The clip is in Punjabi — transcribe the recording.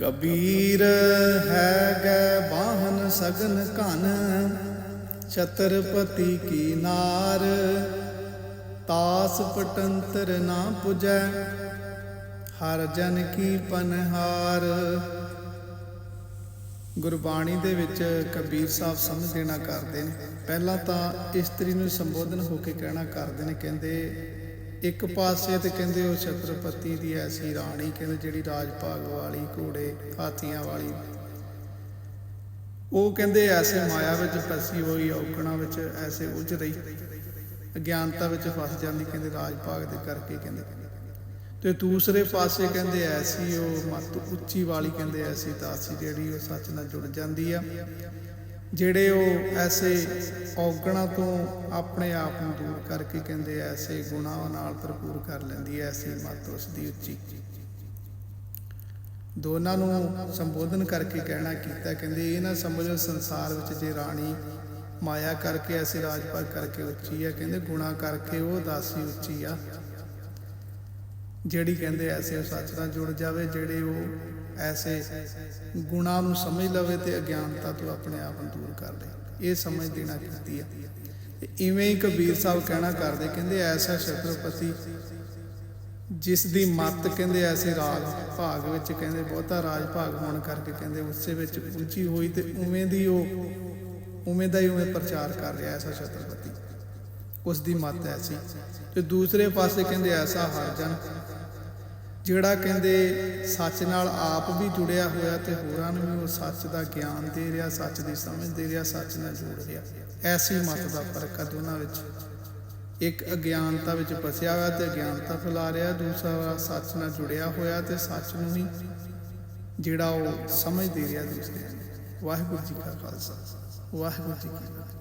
ਕਬੀਰ ਹੈ ਗੈ ਬਾਹਨ ਸਗਨ ਘਨ, ਛਤਰਪਤੀ ਕੀ ਨਾਰ, ਤਾਸ ਪਟੰਤਰ ਨਾ ਪੁਜੈ, ਹਰ ਜਨ ਕੀ ਪਨਹਾਰ। ਗੁਰਬਾਣੀ ਦੇ ਵਿੱਚ ਕਬੀਰ ਸਾਹਿਬ ਸਮਝ ਦੇਣਾ ਕਰਦੇ ਨੇ। ਪਹਿਲਾਂ ਤਾਂ ਇਸਤਰੀ ਨੂੰ ਸੰਬੋਧਨ ਹੋ ਕੇ ਕਹਿਣਾ ਕਰਦੇ ਨੇ, ਕਹਿੰਦੇ ਇੱਕ ਪਾਸੇ ਤੇ ਕਹਿੰਦੇ ਉਹ ਛਤਰਪਤੀ ਦੀ ਐਸੀ ਰਾਣੀ ਕਹਿੰਦੇ ਜਿਹੜੀ ਰਾਜ ਭਾਗ ਵਾਲੀ, ਘੋੜੇ, ਹਾਥੀਆਂ ਵਾਲੀ। ਉਹ ਕਹਿੰਦੇ ਐਸੇ ਮਾਇਆ ਵਿੱਚ ਫਸੀ ਹੋਈ ਔਕਣਾ ਵਿੱਚ ਐਸੇ ਉਲਝ ਰਹੀ। ਅਗਿਆਨਤਾ ਵਿੱਚ ਫਸ ਜਾਂਦੀ ਕਹਿੰਦੇ ਰਾਜ ਭਾਗ ਦੇ ਕਰਕੇ ਕਹਿੰਦੇ। ਤੇ ਦੂਸਰੇ ਪਾਸੇ ਕਹਿੰਦੇ ਐਸੀ ਉਹ ਮਤ ਉੱਚੀ ਵਾਲੀ ਕਹਿੰਦੇ ਐਸੀ ਦਾਸੀ ਜਿਹੜੀ ਉਹ ਸੱਚ ਨਾਲ ਜੁੜ ਜਾਂਦੀ ਆ। ਜਿਹੜੇ ਉਹ ਐਸੇ ਔਗਣਾ ਤੋਂ ਆਪਣੇ ਆਪ ਨੂੰ ਦੂਰ ਕਰਕੇ ਕਹਿੰਦੇ ਐਸੇ ਗੁਨਾਹਾਂ ਨਾਲ ਭਰਪੂਰ ਕਰ ਲੈਂਦੀ ਐ ਐਸੀ ਮਤ ਉਸ ਦੀ ਉੱਚੀ। ਦੋਨਾਂ ਨੂੰ ਸੰਬੋਧਨ ਕਰਕੇ ਕਹਿਣਾ ਕੀਤਾ, ਕਹਿੰਦੇ ਇਹ ਨਾ ਸਮਝੋ ਸੰਸਾਰ ਵਿੱਚ ਜੇ ਰਾਣੀ ਮਾਇਆ ਕਰਕੇ, ਐਸੇ ਰਾਜਪਾਲ ਕਰਕੇ ਉੱਚੀ ਆ, ਕਹਿੰਦੇ ਗੁਨਾਹ ਕਰਕੇ ਉਹ ਦਾਸੀ ਉੱਚੀ ਆ। ਜਿਹੜੀ ਕਹਿੰਦੇ ਐਸੇ ਉਹ ਸੱਚ ਨਾਲ ਜੁੜ ਜਾਵੇ, ਜਿਹੜੇ ਉਹ ਐਸੇ ਗੁਨਾਹ ਨੂੰ ਸਮਝ ਲਵੇ ਤੇ ਅਗਿਆਨਤਾ ਤੋਂ ਆਪਣੇ ਆਪ ਨੂੰ ਦੂਰ ਕਰ ਲੇ ਇਹ ਸਮਝ ਦੇਣਾ ਕੀਤੀ ਹੈ ਤੇ ਇਵੇਂ ਹੀ ਕਬੀਰ ਸਾਹਿਬ ਕਹਿਣਾ ਕਰਦੇ, ਕਹਿੰਦੇ ਐਸਾ ਛਤਰਪਤੀ ਜਿਸ ਦੀ ਮੱਤ, ਕਹਿੰਦੇ ਐਸੇ ਰਾਜ ਭਾਗ ਵਿੱਚ, ਕਹਿੰਦੇ ਬਹੁਤਾ ਰਾਜ ਭਾਗ ਹੋਣ ਕਰਕੇ, ਕਹਿੰਦੇ ਉਸੇ ਵਿੱਚ ਉੱਚੀ ਹੋਈ ਤੇ ਉਵੇਂ ਦੀ ਉਹ, ਉਵੇਂ ਦਾ ਹੀ ਉਵੇਂ ਪ੍ਰਚਾਰ ਕਰ ਰਿਹਾ ਐਸਾ ਛਤਰਪਤੀ। ਉਸ ਦੀ ਮੱਤ ਐਸੀ। ਤੇ ਦੂਸਰੇ ਪਾਸੇ ਕਹਿੰਦੇ ਐਸਾ ਹਰਜਨ ਜਿਹੜਾ ਕਹਿੰਦੇ ਸੱਚ ਨਾਲ ਆਪ ਵੀ ਜੁੜਿਆ ਹੋਇਆ ਤੇ ਹੋਰਾਂ ਨੂੰ ਵੀ ਉਹ ਸੱਚ ਦਾ ਗਿਆਨ ਦੇ ਰਿਹਾ, ਸੱਚ ਦੀ ਸਮਝ ਦੇ ਰਿਹਾ, ਸੱਚ ਨਾਲ ਜੋੜ ਰਿਹਾ। ਐਸੀ ਮਤ ਦਾ ਫ਼ਰਕ ਆ ਦੋਨਾਂ ਵਿੱਚ। ਇੱਕ ਅਗਿਆਨਤਾ ਵਿੱਚ ਫਸਿਆ ਹੋਇਆ ਤੇ ਅਗਿਆਨਤਾ ਫੈਲਾ ਰਿਹਾ, ਦੂਸਰਾ ਸੱਚ ਨਾਲ ਜੁੜਿਆ ਹੋਇਆ ਤੇ ਸੱਚ ਨੂੰ ਹੀ ਜਿਹੜਾ ਉਹ ਸਮਝ ਦੇ ਰਿਹਾ ਦੂਸਰੇ ਵਾਹਿਗੁਰੂ ਜੀ ਕਾ ਖਾਲਸਾ, ਵਾਹਿਗੁਰੂ ਜੀ ਕੀ ਫਤਿਹ।